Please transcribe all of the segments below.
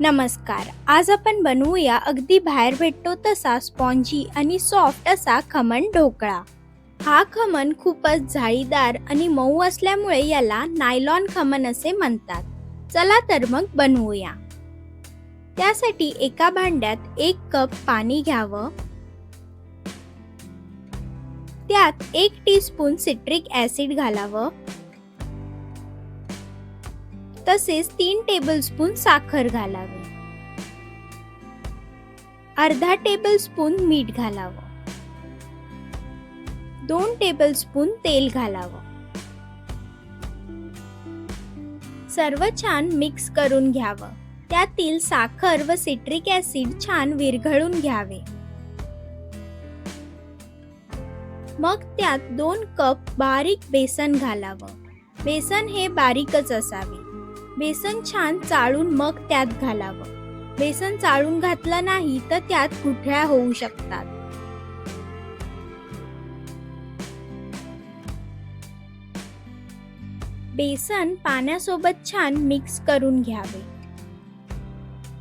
नमस्कार. आज आपण बनवूया अगदी बाहेर भेटतो तसा स्पॉन्जी आणि सॉफ्ट असा खमण ढोकळा. हा खमण खूपच जाळीदार आणि मऊ असल्यामुळे याला नायलॉन खमण असे म्हणतात. चला तर मग बनवूया. त्यासाठी एका भांड्यात एक कप पाणी घ्यावं. त्यात एक टीस्पून सिट्रिक ॲसिड घालावं. तसेच तीन टेबलस्पून साखर घालावी. अर्धा टेबलस्पून मीठ घालावं. दोन टेबलस्पून तेल घालावं. सर्व छान मिक्स करून घ्यावं. त्यातील साखर व सिट्रिक ॲसिड छान विरघळून घ्यावे. मग त्यात दोन कप बारीक बेसन घालावं. बेसन हे बारीकच असावे. बेसन छान चाळून मग त्यात घालावं. बेसन चाळून घातलं नाही तर त्यात कुठ्या होऊ शकतात. बेसन पाण्यासोबत छान मिक्स करून घ्यावे.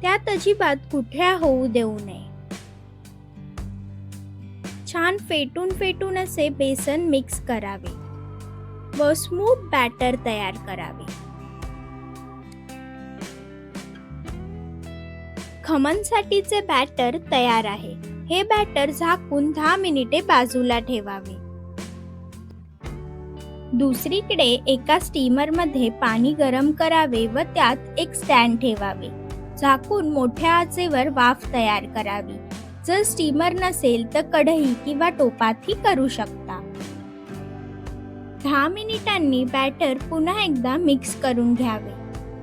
त्यात अजिबात कुठ्या होऊ देऊ नये. छान फेटून फेटून असे बेसन मिक्स करावे. व स्मूथ बॅटर तयार करावे. खमनसाठीचे बॅटर तयार आहे. हे बॅटर झाकून दहा मिनिटे बाजूला ठेवावे. दुसरीकडे एका स्टीमरमध्ये पाणी गरम करावे व त्यात एक स्टँड ठेवावे. झाकून मोठ्या आचेवर वाफ तयार करावी. जर स्टीमर नसेल तर कढई किंवा टोपातही करू शकता. दहा मिनिटांनी बॅटर पुन्हा एकदा मिक्स करून घ्यावे.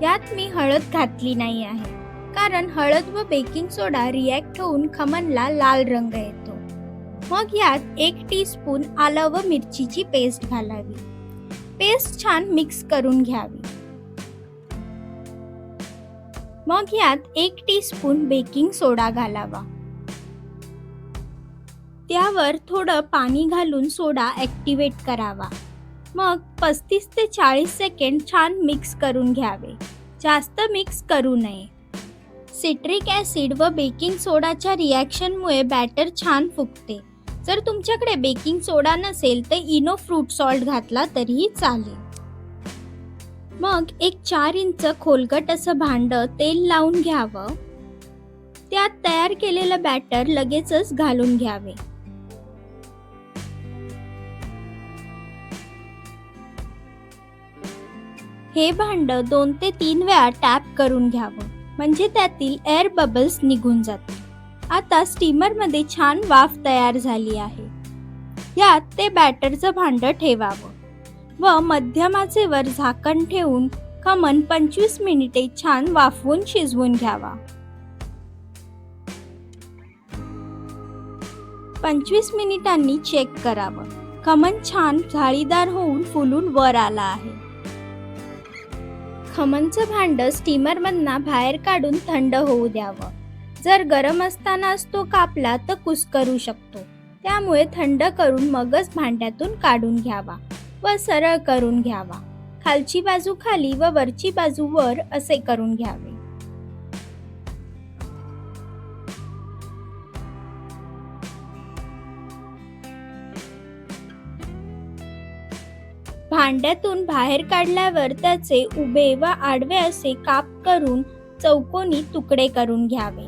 यात मी हळद घातली नाही आहे. कारण हळद व बेकिंग सोडा रिॲक्ट होऊन खमनला लाल रंग येतो. मग यात एक टी स्पून आलं व मिरचीची पेस्ट घालावी. पेस्ट छान मिक्स करून घ्यावी. मग यात एक टी स्पून बेकिंग सोडा घालावा. त्यावर थोडं पाणी घालून सोडा ॲक्टिवेट करावा. मग पस्तीस ते चाळीस सेकंड छान मिक्स करून घ्यावे. जास्त मिक्स करू नये. सिट्रिक ॲसिड व बेकिंग सोडाच्या रिॲक्शनमुळे बॅटर छान फुगते. जर तुमच्याकडे बेकिंग सोडा नसेल तर इनो फ्रूट सॉल्ट घातला तरीही चालेल. मग एक चार इंच खोलगट असं भांड तेल लावून घ्यावं. त्यात तयार केलेलं बॅटर लगेचच घालून घ्यावे. हे भांड दोन ते तीन वेळा टॅप करून घ्यावं. म्हणजे त्यातील एअर बबल्स निघून जातील आता स्टीमरमध्ये छान वाफ तयार झाली आहे. यात ते बॅटरचं भांडं ठेवावं. व मध्यमाचे वर झाकण ठेवून खमन पंचवीस मिनिटे छान वाफवून शिजवून घ्यावा. पंचवीस मिनिटांनी चेक करावं. खमन छान जाळीदार होऊन फुलून वर आला आहे. खमणचं भांडं स्टीमरमधना बाहेर काढून थंड होऊ द्यावं. जर गरम असतानाच तो कापला तर कुस्करू शकतो. त्यामुळे थंड करून मगच भांड्यातून काढून घ्यावा व सरळ करून घ्यावा. खालची बाजू खाली व वरची बाजू वर असे करून घ्यावे. भांड्यातून बाहेर काढल्यावर त्याचे उभे व आडवे असे काप करून चौकोनी तुकडे करून घ्यावे.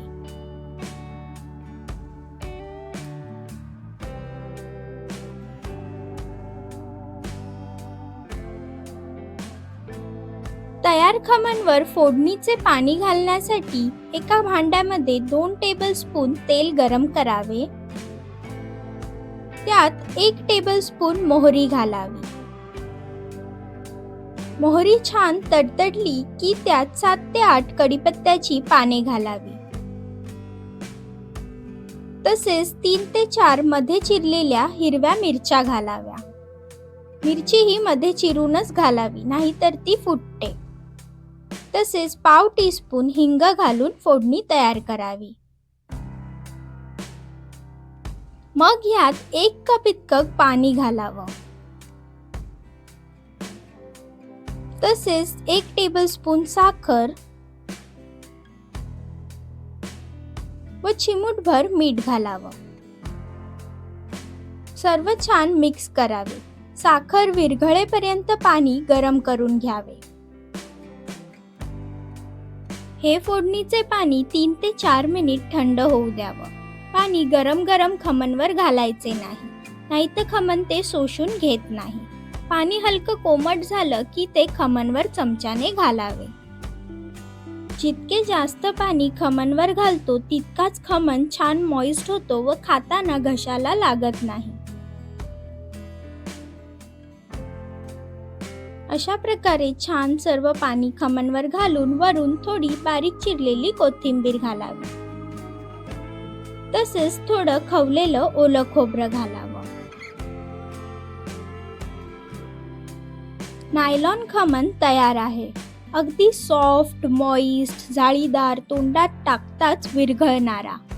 तयार खमणवर फोडणीचे पाणी घालण्यासाठी एका भांड्यामध्ये दोन टेबलस्पून तेल गरम करावे. त्यात एक टेबलस्पून मोहरी घालावी. मोहरी छान तडतडली की त्यात सात ते आठ कडीपत्त्याची पाने घालावी. तसेच तीन ते चारमध्ये चिरलेल्या हिरव्या मिरच्या घालाव्या. मिरची ही मध्ये चिरूनच घालावी नाहीतर ती फुटते. तसेच पाव टीस्पून हिंग घालून फोडणी तयार करावी. मग ह्यात एक कप इतकं पाणी घालावं. तसेच एक टेबलस्पून साखर व चिमूटभर मीठ घालावं. सर्व छान मिक्स करावे. साखर विरघळेपर्यंत पाणी गरम करून घ्यावे. हे फोडणीचे पाणी तीन ते चार मिनिट थंड होऊ द्यावं. पाणी गरम गरम खमनवर घालायचे नाही. नाहीतर खमन ते शोषून घेत नाही. पाणी हलकं कोमट झालं की ते खमनवर चमच्याने घालावे. जितके जास्त पाणी खमनवर घालतो तितकाच खमन छान मॉइस्ट होतो व खाताना घशाला लागत नाही. अशा प्रकारे छान सर्व पाणी खमनवर घालून वरून थोडी बारीक चिरलेली कोथिंबीर घालावी. तसेच थोडं खवलेलं ओलं खोबरं घालावं. नायलॉन खमन तयार आहे. अगदी सॉफ्ट मॉइस्ट जाळीदार तोंडात टाकताच विरघळणारा.